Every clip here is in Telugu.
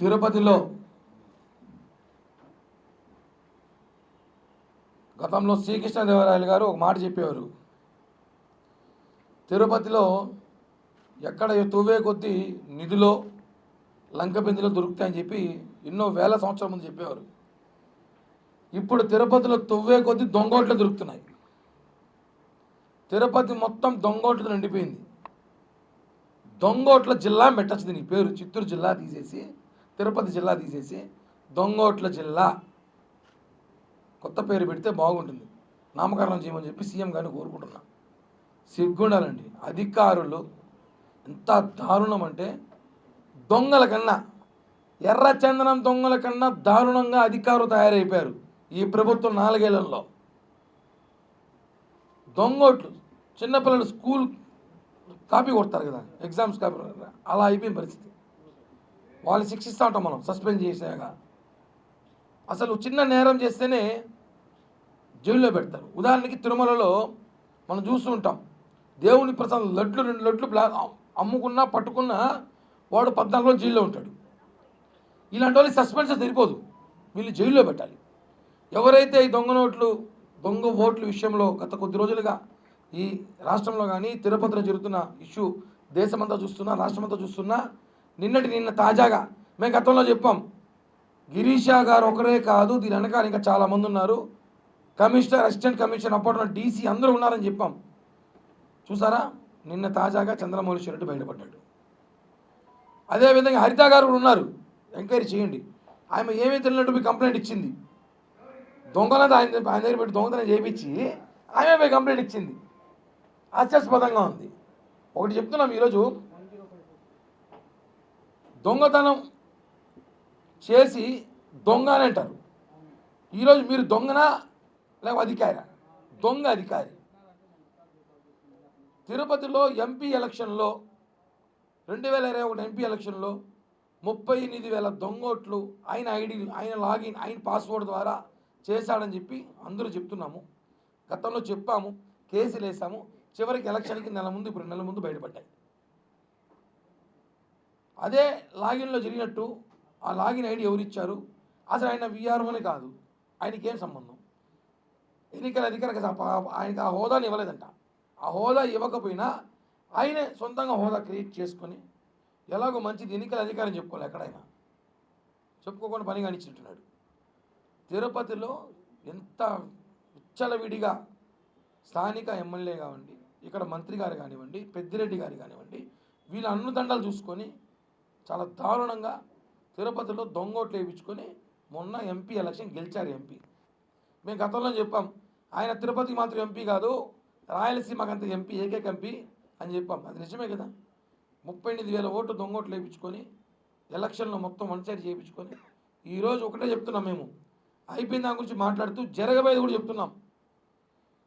తిరుపతిలో గతంలో శ్రీకృష్ణదేవరాయలు గారు ఒక మాట చెప్పేవారు. తిరుపతిలో ఎక్కడ తువ్వే కొద్దీ నిధిలో లంకబిందులో దొరుకుతాయని చెప్పి ఎన్నో వేల సంవత్సరాల ముందు చెప్పేవారు. ఇప్పుడు తిరుపతిలో తువ్వే కొద్దీ దొంగోట్లు దొరుకుతున్నాయి. తిరుపతి మొత్తం దొంగోట్లతో నిండిపోయింది. దొంగోట్ల జిల్లా పెట్టచ్చు దీనికి పేరు. చిత్తూరు జిల్లా తీసేసి తిరుపతి జిల్లా తీసేసి దొంగోట్ల జిల్లా కొత్త పేరు పెడితే బాగుంటుంది. నామకరణం చేయమని చెప్పి సీఎం గారిని కోరుకుంటున్నా. సిగ్గుండాలండి. అధికారులు ఎంత దారుణం అంటే దొంగల కన్నా ఎర్ర చందనం దొంగల కన్నా దారుణంగా అధికారులు తయారైపోయారు ఈ ప్రభుత్వం నాలుగేళ్ళలో. దొంగోట్లు చిన్నపిల్లలు స్కూల్ కాపీ కొడతారు కదా ఎగ్జామ్స్ కాపీ అలా అయిపోయిన పరిస్థితి. వాళ్ళు శిక్షిస్తూ ఉంటాం మనం సస్పెండ్ చేసాక అసలు చిన్న నేరం చేస్తేనే జైల్లో పెడతారు. ఉదాహరణకి తిరుమలలో మనం చూస్తూ ఉంటాం దేవుని ప్రసాదం లడ్లు రెండు లడ్లు బ్లా అమ్ముకున్నా పట్టుకున్నా వాడు పద్నాలుగు రోజులు జైల్లో ఉంటాడు. ఇలాంటి వాళ్ళు సస్పెన్షన్ సరిపోదు. వీళ్ళు జైల్లో పెట్టాలి. ఎవరైతే ఈ దొంగ నోట్లు దొంగ ఓట్ల విషయంలో గత కొద్ది రోజులుగా ఈ రాష్ట్రంలో కానీ తిరుపతిలో జరుగుతున్న ఇష్యూ దేశమంతా చూస్తున్నా రాష్ట్రమంతా చూస్తున్నా నిన్నటి నిన్న తాజాగా మేము గతంలో చెప్పాం. గిరీషా గారు ఒకరే కాదు దీని వెనకాల ఇంకా చాలామంది ఉన్నారు. కమిషనర్ అసిస్టెంట్ కమిషనర్ అప్పట్లో డీసీ అందరూ ఉన్నారని చెప్పాం. చూసారా? నిన్న తాజాగా చంద్రమౌళి రెడ్డి బయటపడ్డాడు. అదేవిధంగా హరిత గారు కూడా ఉన్నారు. ఎంక్వైరీ చేయండి. ఆమె ఏమీ తెలియనట్టు మీ కంప్లైంట్ ఇచ్చింది. దొంగలతో ఆయన ఆయన దగ్గర పెట్టి దొంగతనం చేయించి ఆమె కంప్లైంట్ ఇచ్చింది. హాస్యాస్పదంగా ఉంది. ఒకటి చెప్తున్నాం ఈరోజు. దొంగతనం చేసి దొంగ అని అంటారు. ఈరోజు మీరు దొంగనా లేక అధికారా దొంగ అధికారి. తిరుపతిలో ఎంపీ ఎలక్షన్లో రెండు వేల ఇరవై ఒకటి ఎంపీ ఎలక్షన్లో ముప్పై ఎనిమిది వేల దొంగోట్లు ఆయన ఐడి ఆయన లాగిన్ ఆయన పాస్వర్డ్ ద్వారా చేశాడని చెప్పి అందరూ చెప్తున్నాము. గతంలో చెప్పాము కేసులు వేసాము చివరికి ఎలక్షన్కి నెల ముందు ఇప్పుడు నెల ముందు బయటపడ్డాయి. అదే లాగిన్లో జరిగినట్టు ఆ లాగిన్ ఐడి ఎవరు ఇచ్చారు అసలు ఆయన విఆర్ఓనే కాదు. ఆయనకేం సంబంధం? ఎన్నికల అధికారికి ఆయనకి ఆ హోదాని ఇవ్వలేదంట. ఆ హోదా ఇవ్వకపోయినా ఆయనే సొంతంగా హోదా క్రియేట్ చేసుకొని ఎలాగో మంచిది ఎన్నికల అధికారం చెప్పుకోవాలి ఎక్కడైనా. చెప్పుకోకుండా పని కానిచ్చుంటున్నాడు తిరుపతిలో ఎంత విచ్చలవిడిగా స్థానిక ఎమ్మెల్యే కావండి ఇక్కడ మంత్రి గారు కానివ్వండి పెద్దిరెడ్డి గారు కానివ్వండి వీళ్ళ అన్నుదండలు చూసుకొని చాలా దారుణంగా తిరుపతిలో దొంగోట్లు వేయించుకొని మొన్న ఎంపీ ఎలక్షన్ గెలిచారు ఎంపీ. మేము గతంలో చెప్పాం ఆయన తిరుపతికి మాత్రం ఎంపీ కాదు రాయలసీమకు అంత ఎంపీ ఏకైక ఎంపీ అని చెప్పాం. అది నిజమే కదా? ముప్పై ఎనిమిది వేల ఓట్లు దొంగోట్లు వేయించుకొని ఎలక్షన్లో మొత్తం వన్ సైడ్ చేయించుకొని ఈరోజు ఒకటే చెప్తున్నాం మేము. అయిపోయిన దాని గురించి మాట్లాడుతూ జరగబోయేది కూడా చెప్తున్నాం.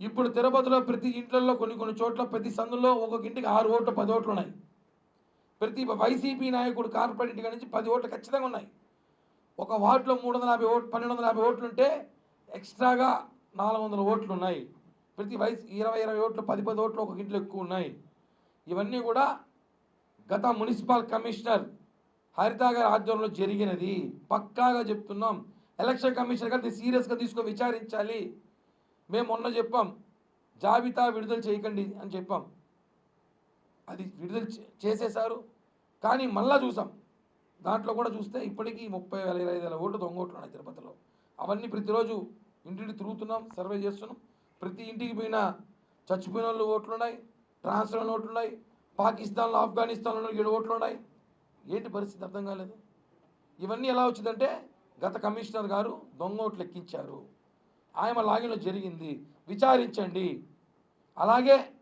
ఇప్పుడు తిరుపతిలో ప్రతి ఇంట్లలో కొన్ని కొన్ని చోట్ల ప్రతి సందులో ఒక్కొక్క ఇంటికి ఆరు ఓట్లు పది ఓట్లు ఉన్నాయి. ప్రతి వైసీపీ నాయకుడు కార్పొరేట్ నుంచి పది ఓట్లు ఖచ్చితంగా ఉన్నాయి. ఒక వార్డులో మూడు వందల యాభై ఓట్లు పన్నెండు వందల యాభై ఓట్లు ఉంటే ఎక్స్ట్రాగా నాలుగు వందల ఓట్లు ఉన్నాయి. ప్రతి వయసు ఇరవై ఇరవై ఓట్లు పది పది ఓట్లు ఒక ఇంట్లో ఎక్కువ ఉన్నాయి. ఇవన్నీ కూడా గత మున్సిపల్ కమిషనర్ హరిత గారి ఆధ్వర్యంలో జరిగినది. పక్కాగా చెప్తున్నాం. ఎలక్షన్ కమిషనర్ గారిని సీరియస్గా తీసుకొని విచారించాలి. మేము మొన్న చెప్పాం జాబితా విడుదల చేయకండి అని చెప్పాం. అది విడుదల చే- చేసేశారు. కానీ మళ్ళా చూసాం. దాంట్లో కూడా చూస్తే ఇప్పటికీ ముప్పై వేల ఇరవై వేల ఓట్లు దొంగ ఓట్లు ఉన్నాయి తిరుపతిలో. అవన్నీ ప్రతిరోజు ఇంటింటి తిరుగుతున్నాం సర్వే చేస్తున్నాం. ప్రతి ఇంటికి పోయిన చచ్చిపోయిన వాళ్ళు ఓట్లున్నాయి ట్రాన్స్ఫర్ పాకిస్తాన్లో ఆఫ్ఘనిస్తాన్లో ఏడు ఓట్లు ఉన్నాయి. ఏంటి పరిస్థితి అర్థం కాలేదు. ఇవన్నీ ఎలా వచ్చిందంటే గత కమిషనర్ గారు దొంగ ఓట్లు ఎక్కించారు. ఆయన లాగిన్లో జరిగింది. విచారించండి. అలాగే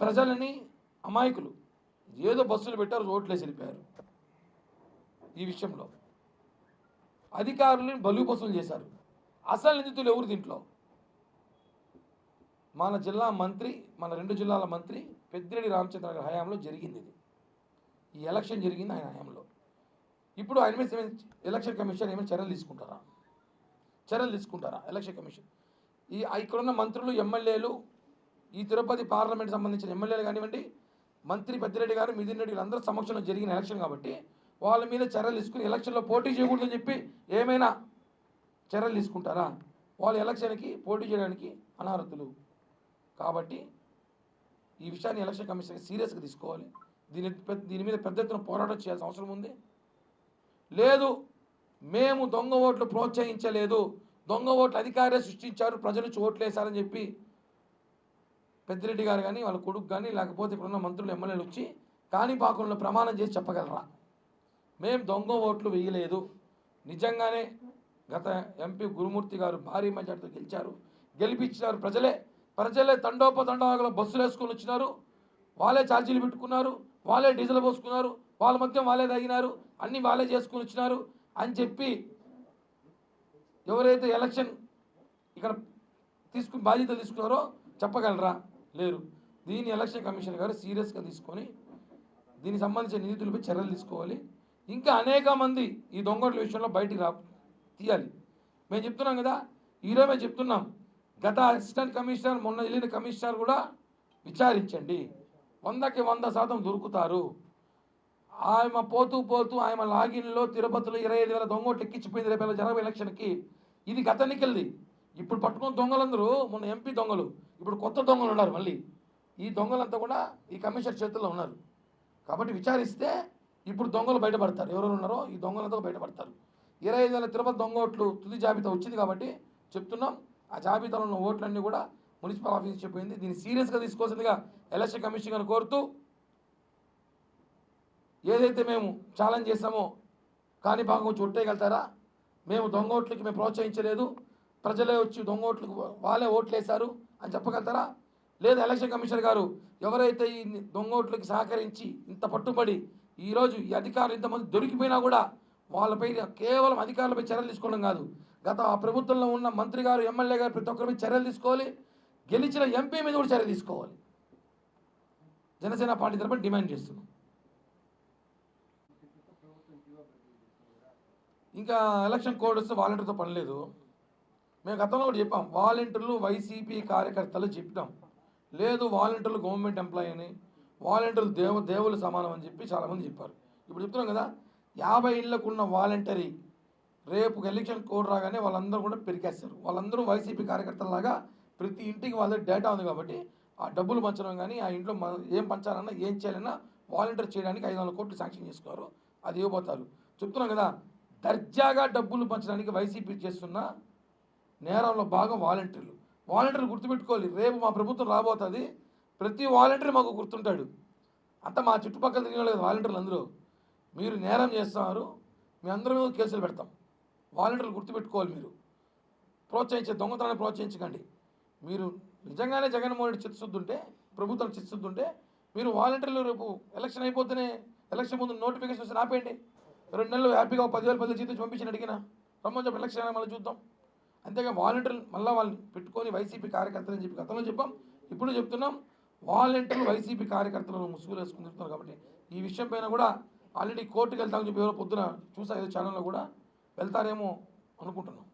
ప్రజలని అమాయకులు. ఏదో బస్సులు పెట్టారు రోడ్లేసి వెళ్ళిపోయారు. ఈ విషయంలో. అధికారులను బలు బస్సులు చేశారు. అసలు నిందితులు ఎవరు దీంట్లో? మన జిల్లా మంత్రి మన రెండు జిల్లాల మంత్రి పెద్దిరెడ్డి రామచంద్ర గారి హయాంలో జరిగింది ఇది. ఈ ఎలక్షన్ జరిగింది ఆయన హయాంలో. ఇప్పుడు ఆయన మీద ఎలక్షన్ కమిషన్ ఏమైనా చర్యలు తీసుకుంటారా? చర్యలు తీసుకుంటారా? Election commission. ఈ ఇక్కడున్న మంత్రులు ఎమ్మెల్యేలు ఈ తిరుపతి పార్లమెంట్ సంబంధించిన ఎమ్మెల్యేలు కానివ్వండి మంత్రి పెద్దిరెడ్డి గారు మిథున్ రెడ్డి అందరూ సమక్షంలో జరిగిన ఎలక్షన్ కాబట్టి వాళ్ళ మీద చర్యలు తీసుకుని ఎలక్షన్లో పోటీ చేయకూడదని చెప్పి ఏమైనా చర్యలు తీసుకుంటారా? వాళ్ళు ఎలక్షన్కి పోటీ చేయడానికి అనర్హతులు కాబట్టి ఈ విషయాన్ని ఎలక్షన్ కమిషన్ సీరియస్గా తీసుకోవాలి. దీని పెద్ద దీని మీద పెద్ద ఎత్తున పోరాటం చేయాల్సిన అవసరం ఉంది. లేదు మేము దొంగ ఓట్లు ప్రోత్సహించలేదు. దొంగ ఓట్లు అధికారే సృష్టించారు. ప్రజల నుంచి ఓట్లు వేశారని చెప్పి పెద్దిరెడ్డి గారు కానీ వాళ్ళ కొడుకు కానీ లేకపోతే ఇప్పుడున్న మంత్రులు ఎమ్మెల్యేలు వచ్చి కాణిపాకంలో ప్రమాణం చేసి చెప్పగలరా? మేము దొంగ ఓట్లు వేయలేదు. నిజంగానే గత ఎంపీ గురుమూర్తి గారు భారీ మెజార్టీతో గెలిచారు. గెలిపించినారు ప్రజలే. ప్రజలే తండోపతండాగల బస్సులు వేసుకొని వచ్చినారు. వాళ్ళే ఛార్జీలు పెట్టుకున్నారు. వాళ్ళే డీజిల్ పోసుకున్నారు. వాళ్ళ మధ్య వాళ్ళే తగినారు. అన్నీ వాళ్ళే చేసుకుని వచ్చినారు అని చెప్పి ఎవరైతే ఎలక్షన్ ఇక్కడ తీసుకుని బాధ్యత తీసుకున్నారో చెప్పగలరా? లేరు. దీన్ని ఎలక్షన్ కమిషన్ గారు సీరియస్గా తీసుకొని దీనికి సంబంధించిన నిధులపై చర్యలు తీసుకోవాలి. ఇంకా అనేక మంది ఈ దొంగల విషయంలో బయటికి రా తీయాలి. మేము చెప్తున్నాం కదా ఈరోజు మేము చెప్తున్నాం. గత అసిస్టెంట్ కమిషనర్ మొన్న వెళ్ళిన కమిషనర్ కూడా విచారించండి. వందకి వంద శాతం దొరుకుతారు. ఆమె పోతూ పోతూ ఆమె లాగిన్లో తిరుపతిలో ఇరవై ఐదు వేల దొంగోట్లు ఎక్కించిపోయింది రేపు జరగబోయే ఎలక్షన్కి. ఇది గత ఎన్నికలది. ఇప్పుడు పట్టుకున్న దొంగలందరూ మొన్న ఎంపీ దొంగలు ఇప్పుడు కొత్త దొంగలు ఉన్నారు మళ్ళీ. ఈ దొంగలంతా కూడా ఈ కమిషనర్ చేతుల్లో ఉన్నారు. కాబట్టి విచారిస్తే ఇప్పుడు దొంగలు బయటపడతారు. ఎవరెవరు ఉన్నారో ఈ దొంగలంతా బయటపడతారు. ఇరవై ఐదు వేల తిరుపతి దొంగ ఓట్లు తుది జాబితా వచ్చింది కాబట్టి చెప్తున్నాం. ఆ జాబితాలో ఉన్న ఓట్లన్నీ కూడా మున్సిపల్ ఆఫీస్ చెప్పింది దీన్ని సీరియస్గా తీసుకోవాల్సిందిగా ఎలక్షన్ కమిషన్ గారిని కోరుతూ ఏదైతే మేము ఛాలెంజ్ చేసామో కానీ భాగం వచ్చి ఒట్టేయగలుగుతారా? మేము దొంగ ఓట్లకి మేము ప్రోత్సహించలేదు. ప్రజలే వచ్చి దొంగ ఓట్లకు వాళ్ళే ఓట్లు వేశారు అని చెప్పగలుగుతారా? లేదా ఎలక్షన్ కమిషనర్ గారు ఎవరైతే ఈ దొంగోట్లకి సహకరించి ఇంత పట్టుబడి ఈరోజు ఈ అధికారులు ఇంతమంది దొరికిపోయినా కూడా వాళ్ళపై కేవలం అధికారులపై చర్యలు తీసుకోవడం కాదు. గత ఆ ప్రభుత్వంలో ఉన్న మంత్రి గారు ఎమ్మెల్యే గారు ప్రతి ఒక్కరి చర్యలు తీసుకోవాలి. గెలిచిన ఎంపీ మీద కూడా చర్య తీసుకోవాలి. జనసేన పార్టీ తరపున డిమాండ్ చేస్తున్నాం. ఇంకా ఎలక్షన్ కోడ్ వస్తే వాలంటీర్తో పని లేదు. మేము గతంలో కూడా చెప్పాం వాలంటీర్లు వైసీపీ కార్యకర్తలు చెప్పాం లేదు వాలంటీర్లు గవర్నమెంట్ ఎంప్లాయీ అని వాలంటీర్లు దేవ దేవులు సమానం అని చెప్పి చాలామంది చెప్పారు. ఇప్పుడు చెప్తున్నాం కదా యాభై ఇళ్ళకు ఉన్న వాలంటరీ రేపు ఎలక్షన్ కోడ్ రాగానే వాళ్ళందరూ కూడా పెరికేస్తారు. వాళ్ళందరూ వైసీపీ కార్యకర్తలలాగా ప్రతి ఇంటికి వాళ్ళ డేటా ఉంది కాబట్టి ఆ డబ్బులు పంచడం కానీ ఆ ఇంట్లో మ- ఏం పంచాలన్నా ఏం చేయాలన్నా వాలంటీర్ చేయడానికి ఐదు వందల కోట్లు శాంక్షన్ చేసుకున్నారు అది ఇవ్వబోతారు. చెప్తున్నాం కదా దర్జాగా డబ్బులు పంచడానికి వైసీపీ చేస్తున్న నేరంలో భాగం వాలంటీర్లు. వాలంటీర్లు గుర్తుపెట్టుకోవాలి. రేపు మా ప్రభుత్వం రాబోతుంది. ప్రతి వాలంటీర్ మాకు గుర్తుంటాడు. అంత మా చుట్టుపక్కల తిరిగిన వాలంటీర్లు అందరూ. మీరు నేరం చేస్తున్నారు. మీ అందరి మీద కేసులు పెడతాం. వాలంటీర్లు గుర్తుపెట్టుకోవాలి మీరు. ప్రోత్సహించే దొంగతనాన్ని ప్రోత్సహించకండి. మీరు నిజంగానే జగన్మోహన్ రెడ్డి చిత్తశుద్ధుంటే ప్రభుత్వం చిత్తశుద్ధుంటే మీరు వాలంటీర్లు రేపు ఎలక్షన్ అయిపోతేనే ఎలక్షన్ ముందు నోటిఫికేషన్ వస్తే ఆపేయండి. రెండు నెలలు హ్యాపీగా పదివేలు పదివేలు జీతం పంపించి అడిగిన. రమ్మని చెప్పి ఎలక్షన్ మళ్ళీ చూద్దాం. అంతేగా వాలంటీర్లు మళ్ళీ వాళ్ళని పెట్టుకొని వైసీపీ కార్యకర్తలు అని చెప్పి గతంలో చెప్పాం ఇప్పుడు చెప్తున్నాం వాలంటీర్లు వైసీపీ కార్యకర్తలను ముసుగులు వేసుకుని కాబట్టి ఈ విషయం పైన కూడా ఆల్రెడీ కోర్టుకు వెళ్తామని చెప్పి ఎవరో పొద్దున చూసా ఏదో ఛానల్లో కూడా వెళ్తారేమో అనుకుంటున్నాం.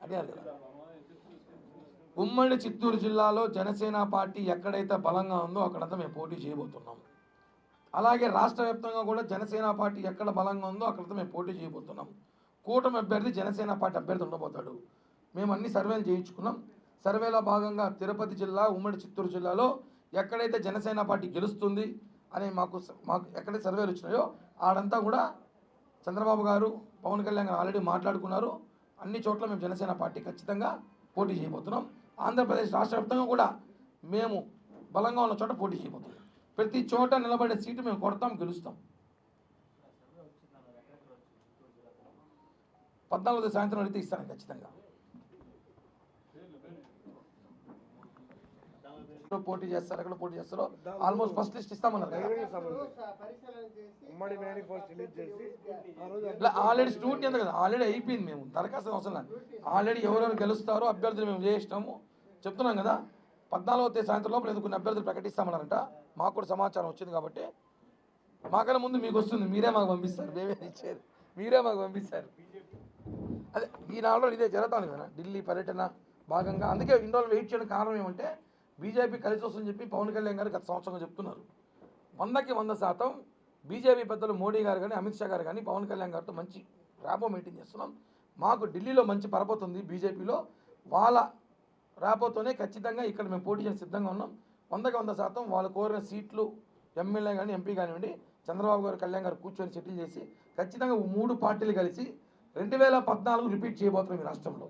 అడిగారు కదా ఉమ్మడి చిత్తూరు జిల్లాలో జనసేన పార్టీ ఎక్కడైతే బలంగా ఉందో అక్కడంతా మేము పోటీ చేయబోతున్నాం. అలాగే రాష్ట్ర వ్యాప్తంగా కూడా జనసేన పార్టీ ఎక్కడ బలంగా ఉందో అక్కడితో మేము పోటీ చేయబోతున్నాం. కూటమి అభ్యర్థి జనసేన పార్టీ అభ్యర్థి ఉండబోతాడు. మేము అన్ని సర్వేలు చేయించుకున్నాం. సర్వేలో భాగంగా తిరుపతి జిల్లా ఉమ్మడి చిత్తూరు జిల్లాలో ఎక్కడైతే జనసేన పార్టీ గెలుస్తుంది అని మాకు మాకు ఎక్కడైతే సర్వేలు వచ్చినాయో ఆడంతా కూడా చంద్రబాబు గారు పవన్ కళ్యాణ్ గారు ఆల్రెడీ మాట్లాడుకున్నారు. అన్ని చోట్ల మేము జనసేన పార్టీ ఖచ్చితంగా పోటీ చేయబోతున్నాం. ఆంధ్రప్రదేశ్ రాష్ట్ర వ్యాప్తంగా కూడా మేము బలంగా ఉన్న చోట పోటీ చేయబోతున్నాం. ప్రతి చోట నిలబడే సీటు మేము కొడతాం గెలుస్తాం. పద్నాలుగు సాయంత్రం అడిగితే ఇస్తాను ఖచ్చితంగా. పోటీ చేస్తారు ఎక్కడ పోటీ చేస్తారో ఆల్మోస్ట్ ఫస్ట్ లిస్ట్ ఇస్తామన్నారు ఆల్రెడీ స్టూడెంట్ ఎంత కదా ఆల్రెడీ అయిపోయింది మేము దరఖాస్తు అవసరం ఆల్రెడీ ఎవరెవరు గెలుస్తారో అభ్యర్థులు మేము చేసినాము. చెప్తున్నాం కదా పద్నాలుగో తేదీ సాయంత్రం లోపల ఎదుర్కొన్న కొన్ని అభ్యర్థులు ప్రకటిస్తామన్నారంట? మాకు కూడా సమాచారం వచ్చింది కాబట్టి మాకన్నా ముందు మీకు వస్తుంది. మీరే మాకు పంపిస్తారు. మేమే ఇచ్చేది. మీరే మాకు పంపిస్తారు. అదే ఈ నాలుగు ఇదే జరుగుతుంది కదా. ఢిల్లీ పర్యటన భాగంగా. అందుకే ఇన్ని రోజులు వెయిట్ చేయడం కారణం ఏమంటే బీజేపీ కలిసి వస్తుందని చెప్పి పవన్ కళ్యాణ్ గారు గత సంవత్సరంగా చెప్తున్నారు. వందకి వంద శాతం బీజేపీ పెద్దలు మోడీ గారు కానీ అమిత్ షా గారు కానీ పవన్ కళ్యాణ్ గారితో మంచి ర్యాపో మెయింటైన్ చేస్తున్నాం. మాకు ఢిల్లీలో మంచి పరపతి ఉంది బీజేపీలో. వాళ్ళ రాబోతూనే ఖచ్చితంగా ఇక్కడ మేము పోటీ చేసి సిద్ధంగా ఉన్నాం. వందకి వంద శాతం వాళ్ళు కోరిన సీట్లు ఎమ్మెల్యే కానీ ఎంపీ కానివ్వండి చంద్రబాబు గారు కళ్యాణ్ గారు కూర్చొని సెటిల్ చేసి ఖచ్చితంగా మూడు పార్టీలు కలిసి రెండు వేల పద్నాలుగు రిపీట్ చేయబోతున్నాం ఈ రాష్ట్రంలో.